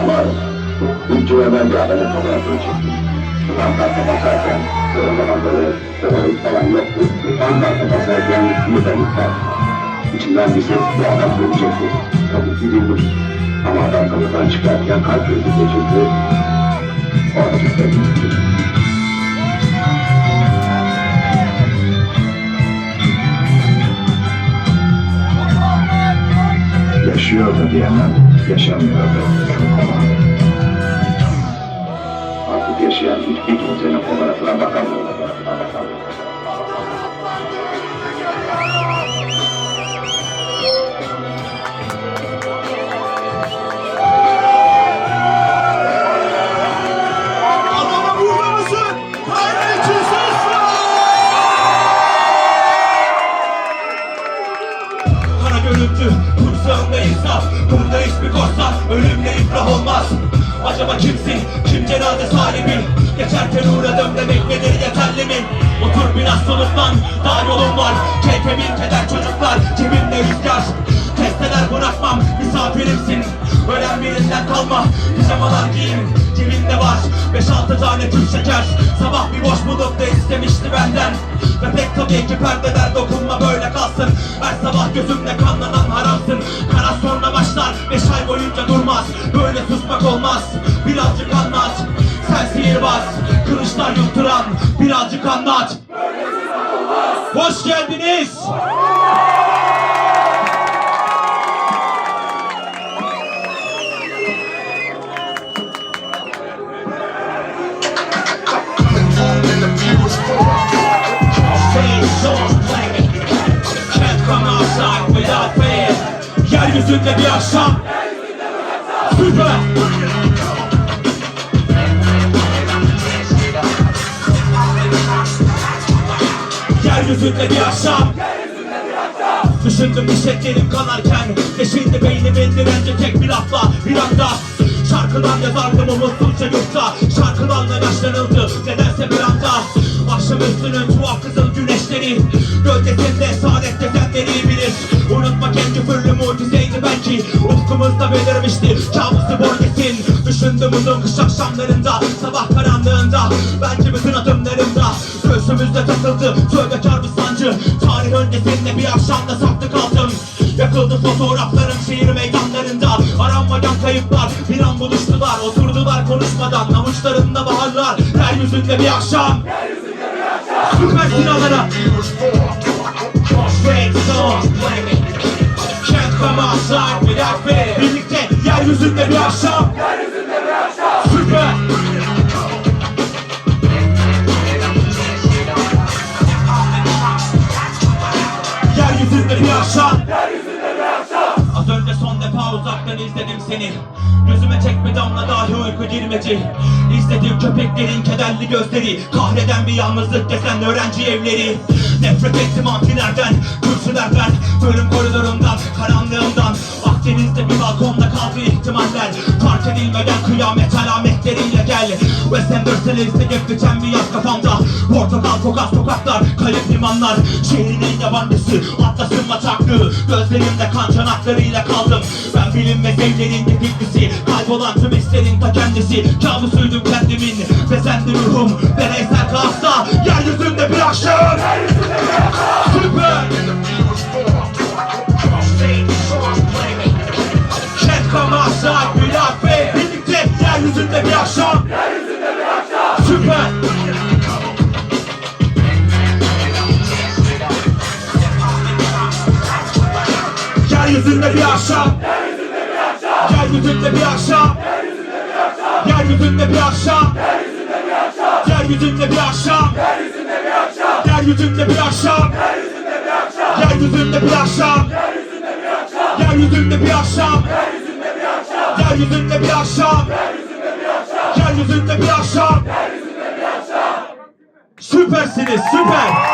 আমার উচ্চ এবং গ্রামের প্রোগ্রাম রয়েছে আপনার কথা এখন আপনার কথা এখন মোটামুটি içinden bize bu adam dönecekti. Tabii ki değil. Ama adam kapıdan çıkarken kalp krizi geçirdi. Yaşıyor da diyemem, yaşamıyor da çok ama. Artık yaşayan kimsenin fotoğrafına bakamıyorum. Acaba kimsin, kim cenaze sahibi? Geçerken uğradım demek nedir yeterli mi? Otur biraz soluklan, daha yolum var. Keyfemin keder çocuklar, cebimde rüzgar Testeler bırakmam, misafirimsin. Ölen birinden kalma, pijamalar giyin Cebimde var, 5-6 tane tüm şeker. Sabah bir boş bulup da istemişti benden. Ve pek tabii ki perdeler dokunma böyle kalsın. Her sabah gözümde kanlanan haramsın. Kara sonra duyunca durmaz Böyle susmak olmaz. Birazcık anlat Sen sihirbaz Kılıçlar yutturan Birazcık anlat. Hoş geldiniz. Yeryüzünde bir akşam. Süper. Yeryüzünde bir akşam. Düşündüm dişeklerim kanarken Deşildi beynimin direnci tek bir lafla Bir anda Şarkılar yazardım umutsuzca yurtta. Şarkılarla yaşlanıldı nedense bir anda. Akşam üstünün tuhaf kızıl güneşleri. Gölgesinde saadet gezenleri bilir. Unutmak belki Ufkumuzda belirmişti kabusu bölgesin Düşündüm uzun kış akşamlarında Sabah karanlığında Belki bütün adımlarımda. Göğsümüzde takıldı Tövbekar bir sancı. Tarih öncesinde bir akşamda saklı kaldım. Yakıldı fotoğraflarım şehir meydanlarında. Aranmayan kayıplar bir an buluştular. Oturdular konuşmadan avuçlarında baharlar. Yeryüzünde bir akşam. Süper sinirlere Straight song Can't Kentlemez sahip bir derbe Birlikte yeryüzünde bir akşam. Yeryüzünde bir akşam. Süper. Yeryüzünde bir akşam son defa uzaktan izledim seni. Gözüme bir damla dahi uyku girmedi. İzledim köpeklerin kederli gözleri Kahreden bir yalnızlık desen öğrenci evleri. Nefret ettim antilerden, kürsülerden Bölüm koridorundan, karanlığından Akdeniz'de bir balkonda kaldı ihtimaller. Fark edilmeden kıyamet alametleriyle gel. West Anderson izleyip geçen bir yaz kafamda. Portakal kokan sokaklar, kayıp limanlar. Şehrin en yabancısı, atlasın bataklığı. Gözlerimde kan çanaklarıyla kaldım. Ben bilinmez evlerin tetiklisi Kaybolan tüm hislerin ta kendisi. Kabusuydum kendimin. Ve sendi ruhum Deneysel kaosla yeryüzünde bir akşam. Süper yeryüzünde bir akşam Süper Yeryüzünde bir akşam Yeryüzünde bir akşam Yeryüzünde bir akşam Yeryüzünde bir akşam Yeryüzünde bir akşam Yeryüzünde bir akşam Yeryüzünde bir akşam Yeryüzünde bir akşam Yeryüzünde bir akşam Süpersiniz süper